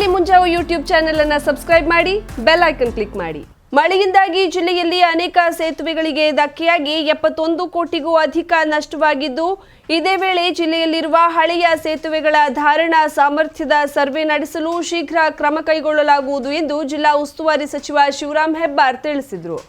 ಕರಾವಳಿ Munjavu YouTube channel ಅನ್ನು subscribe ಮಾಡಿ ಬೆಲ್ ಐಕನ್ ಕ್ಲಿಕ್ ಮಾಡಿ. ಮಳೆಯಿಂದಾಗಿ ಜಿಲ್ಲೆಯಲ್ಲಿ ಅನೇಕ ಸೇತುವೆಗಳಿಗೆ ಧಕ್ಕೆಯಾಗಿ ಎಪ್ಪತ್ತೊಂದು ಕೋಟಿಗೂ ಅಧಿಕ ನಷ್ಟವಾಗಿದ್ದು, ಇದೇ ವೇಳೆ ಜಿಲ್ಲೆಯಲ್ಲಿರುವ ಹಳೆಯ ಸೇತುವೆಗಳ ಧಾರಣಾ ಸಾಮರ್ಥ್ಯದ ಸರ್ವೆ ನಡೆಸಲು ಶೀಘ್ರ ಕ್ರಮ ಕೈಗೊಳ್ಳಲಾಗುವುದು ಎಂದು ಜಿಲ್ಲಾ ಉಸ್ತುವಾರಿ ಸಚಿವ ಶಿವರಾಂ ಹೆಬ್ಬಾರ್ ತಿಳಿಸಿದರು.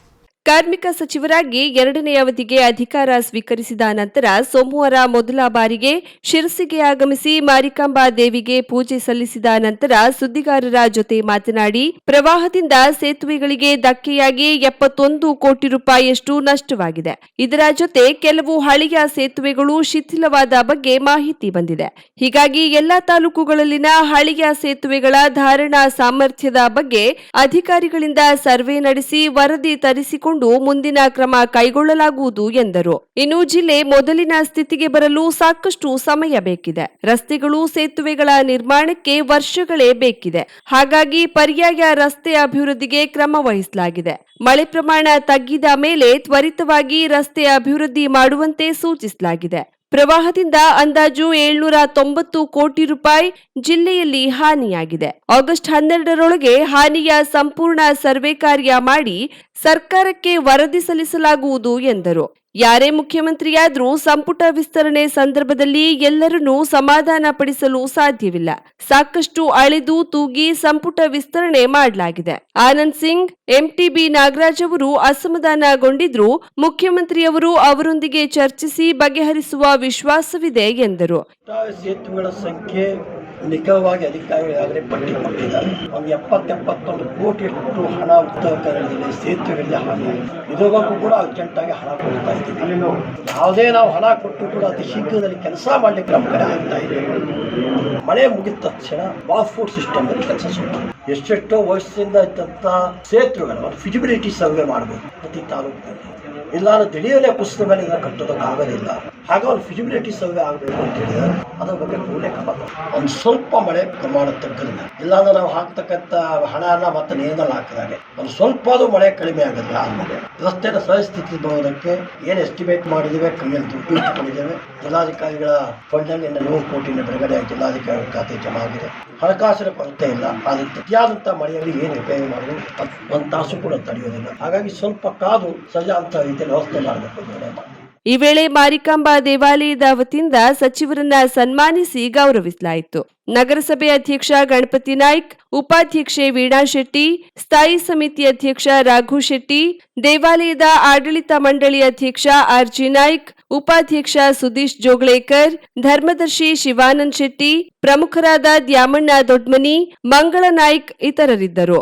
ಕಾರ್ಮಿಕ ಸಚಿವರಾಗಿ ಎರಡನೇ ಅವಧಿಗೆ ಅಧಿಕಾರ ಸ್ವೀಕರಿಸಿದ ನಂತರ ಸೋಮವಾರ ಮೊದಲ ಬಾರಿಗೆ ಶಿರಸಿಗೆ ಆಗಮಿಸಿ ಮಾರಿಕಾಂಬಾ ದೇವಿಗೆ ಪೂಜೆ ಸಲ್ಲಿಸಿದ ನಂತರ ಸುದ್ದಿಗಾರರ ಜೊತೆ ಮಾತನಾಡಿ, ಪ್ರವಾಹದಿಂದ ಸೇತುವೆಗಳಿಗೆ ಧಕ್ಕೆಯಾಗಿ ಎಪ್ಪತ್ತೊಂದು ಕೋಟಿ ರೂಪಾಯಿಯಷ್ಟು ನಷ್ಟವಾಗಿದೆ. ಇದರ ಜೊತೆ ಕೆಲವು ಹಳೆಯ ಸೇತುವೆಗಳು ಶಿಥಿಲವಾದ ಬಗ್ಗೆ ಮಾಹಿತಿ ಬಂದಿದೆ. ಹೀಗಾಗಿ ಎಲ್ಲಾ ತಾಲೂಕುಗಳಲ್ಲಿನ ಹಳೆಯ ಸೇತುವೆಗಳ ಧಾರಣಾ ಸಾಮರ್ಥ್ಯದ ಬಗ್ಗೆ ಅಧಿಕಾರಿಗಳಿಂದ ಸರ್ವೆ ನಡೆಸಿ ವರದಿ ತರಿಸಿಕೊಂಡು ಮುಂದಿನ ಕ್ರಮ ಕೈಗೊಳ್ಳಲಾಗುವುದು ಎಂದರು. ಇನ್ನು ಜಿಲ್ಲೆ ಮೊದಲಿನ ಸ್ಥಿತಿಗೆ ಬರಲು ಸಾಕಷ್ಟು ಸಮಯ ಬೇಕಿದೆ. ರಸ್ತೆಗಳು, ಸೇತುವೆಗಳ ನಿರ್ಮಾಣಕ್ಕೆ ವರ್ಷಗಳೇ ಬೇಕಿದೆ. ಹಾಗಾಗಿ ಪರ್ಯಾಯ ರಸ್ತೆ ಅಭಿವೃದ್ಧಿಗೆ ಕ್ರಮ ವಹಿಸಲಾಗಿದೆ. ಮಳೆ ಪ್ರಮಾಣ ತಗ್ಗಿದ ಮೇಲೆ ತ್ವರಿತವಾಗಿ ರಸ್ತೆ ಅಭಿವೃದ್ಧಿ ಮಾಡುವಂತೆ ಸೂಚಿಸಲಾಗಿದೆ. ಪ್ರವಾಹದಿಂದ ಅಂದಾಜು ಏಳ್ನೂರ ತೊಂಬತ್ತು ಕೋಟಿ ರೂಪಾಯಿ ಜಿಲ್ಲೆಯಲ್ಲಿ ಹಾನಿಯಾಗಿದೆ. ಆಗಸ್ಟ್ ಹನ್ನೆರಡರೊಳಗೆ ಹಾನಿಯ ಸಂಪೂರ್ಣ ಸರ್ವೆ ಕಾರ್ಯ ಮಾಡಿ ಸರ್ಕಾರಕ್ಕೆ ವರದಿ ಸಲ್ಲಿಸಲಾಗುವುದು ಎಂದರು. ಯಾರೇ ಮುಖ್ಯಮಂತ್ರಿಯಾದರೂ ಸಂಪುಟ ವಿಸ್ತರಣೆ ಸಂದರ್ಭದಲ್ಲಿ ಎಲ್ಲರನ್ನೂ ಸಮಾಧಾನ ಪಡಿಸಲು ಸಾಧ್ಯವಿಲ್ಲ. ಸಾಕಷ್ಟು ಅಳೆದು ತೂಗಿ ಸಂಪುಟ ವಿಸ್ತರಣೆ ಮಾಡಲಾಗಿದೆ. ಆನಂದ್ ಸಿಂಗ್, ಎಂಟಿಬಿ ನಾಗರಾಜ್ ಅವರು ಅಸಮಾಧಾನಗೊಂಡಿದ್ರು. ಮುಖ್ಯಮಂತ್ರಿಯವರು ಅವರೊಂದಿಗೆ ಚರ್ಚಿಸಿ ಬಗೆಹರಿಸುವ ವಿಶ್ವಾಸವಿದೆ ಎಂದರು. ನಿಖರವಾಗಿ ಅಧಿಕಾರಿಗಳಾಗಲೇ ಪಟ್ಟಿ ಕೊಟ್ಟಿದ್ದಾರೆ ಒಂದು ಎಪ್ಪತ್ತೆಪ್ಪತ್ತೊಂದು ಕೋಟಿ ಕೋಟಿಯಷ್ಟು ಹಣ ಉತ್ತರ ಸೇತುವೆಗಳಿಗೆ ಹಾನಿಯಾಗಿದೆ ಇದ್ರ ಬಗ್ಗೆ ಕೂಡ ಅರ್ಜೆಂಟಾಗಿ ಹಣ ಕೊಡ್ತಾ ಇದ್ದೀವಿ. ಯಾವುದೇ ನಾವು ಹಣ ಕೊಟ್ಟು ಕೂಡ ಅತಿ ಶೀಘ್ರದಲ್ಲಿ ಕೆಲಸ ಮಾಡಲಿಕ್ಕೆ ನಮ್ಮ ಕಡೆ ಆಗ್ತಾ ಇದೆ. ಮಳೆ ಮುಗಿದ ತಕ್ಷಣ ಫುಡ್ ಸಿಸ್ಟಮ್ ಅಲ್ಲಿ ಕೆಲಸ ಶುರು. ಎಷ್ಟೆಷ್ಟೋ ವರ್ಷದಿಂದ ಇದ್ದಂಥ ಸೇತುವೆಗಳು ಫಿಜಿಬಿಲಿಟಿ ಸರ್ವೆ ಮಾಡಬೇಕು ಪ್ರತಿ ತಾಲೂಕಿನಲ್ಲಿ. ಇಲ್ಲಾಂದ್ರೆ ದಿಢೀರನೆ ಕುಸಿದ ಮೇಲೆ ಇದನ್ನು ಕಟ್ಟೋದಕ್ಕಾಗೋದಿಲ್ಲ ಹಾಗೆ ಅವ್ರು ಫಿಜಿಬಿಲಿಟಿ ಸರ್ವೆ ಆಗಬೇಕು ಅಂತ ಹೇಳಿದರೆ ಅದ್ರ ಬಗ್ಗೆ ಕೂಡಲೇ ಒಂದು ಸ್ವಲ್ಪ ಮಳೆ ಪ್ರಮಾಣ ತಗ್ಗಲಿಲ್ಲ ಇಲ್ಲಾಂದ್ರೆ ನಾವು ಹಾಕ್ತಕ್ಕಂಥ ಹಣನ ಮತ್ತೆ ನೀರಿನಲ್ಲಿ ಹಾಕಿದಾಗೆ. ಒಂದು ಸ್ವಲ್ಪ ಅದು ಮಳೆ ಕಡಿಮೆ ಆಗುತ್ತೆ ಆದ್ಮೇಲೆ. ರಸ್ತೆನ ಸಹಸ್ಥಿತಿ ಬರೋದಕ್ಕೆ ಏನು ಎಸ್ಟಿಮೇಟ್ ಮಾಡಿದ್ದೇವೆ, ಕೈಯಲ್ಲಿ ದುಡ್ಡು ಇಟ್ಟುಕೊಂಡಿದ್ದೇವೆ ಜಿಲ್ಲಾಧಿಕಾರಿಗಳ ಫಂಡಲ್ಲಿ ನೂರು ಕೋಟಿನ ಬಿಡುಗಡೆ ಜಿಲ್ಲಾಧಿಕಾರಿಗಳ ಖಾತೆ ಜಮಾ ಆಗಿದೆ. ಹಣಕಾಸಿನ ಕೊರತೆ ಇಲ್ಲ. ಆದರೆ ಅತಿಯಾದಂಥ ಮಳೆಯಲ್ಲಿ ಏನು ರಿಪೇರಿ ಮಾಡಿದ್ರು ಒಂದು ತಾಸು ಕೂಡ ತಡೆಯೋದಿಲ್ಲ. ಹಾಗಾಗಿ ಸ್ವಲ್ಪ ಕಾದು ಸಜಾಂತ ವ್ಯವಸ್ಥೆ ಈ ವೇಳೆ ಮಾರಿಕಾಂಬಾ ದೇವಾಲಯದ ವತಿಯಿಂದ ಸಚಿವರನ್ನ ಸನ್ಮಾನಿಸಿ ಗೌರವಿಸಲಾಯಿತು. ನಗರಸಭೆ ಅಧ್ಯಕ್ಷ ಗಣಪತಿ ನಾಯ್ಕ್, ಉಪಾಧ್ಯಕ್ಷೆ ವೀಣಾ ಶೆಟ್ಟಿ, ಸ್ಥಾಯಿ ಸಮಿತಿ ಅಧ್ಯಕ್ಷ ರಾಘು ಶೆಟ್ಟಿ, ದೇವಾಲಯದ ಆಡಳಿತ ಮಂಡಳಿ ಅಧ್ಯಕ್ಷ ಆರ್ಜಿ ನಾಯ್ಕ್, ಉಪಾಧ್ಯಕ್ಷ ಸುದೀಶ್ ಜೋಗಳೇಕರ್ ಧರ್ಮದರ್ಶಿ ಶಿವಾನಂದ್ ಶೆಟ್ಟಿ, ಪ್ರಮುಖರಾದ ದ್ಯಾಮಣ್ಣ ದೊಡ್ಮನಿ, ಮಂಗಳ ನಾಯ್ಕ್ ಇತರರಿದ್ದರು.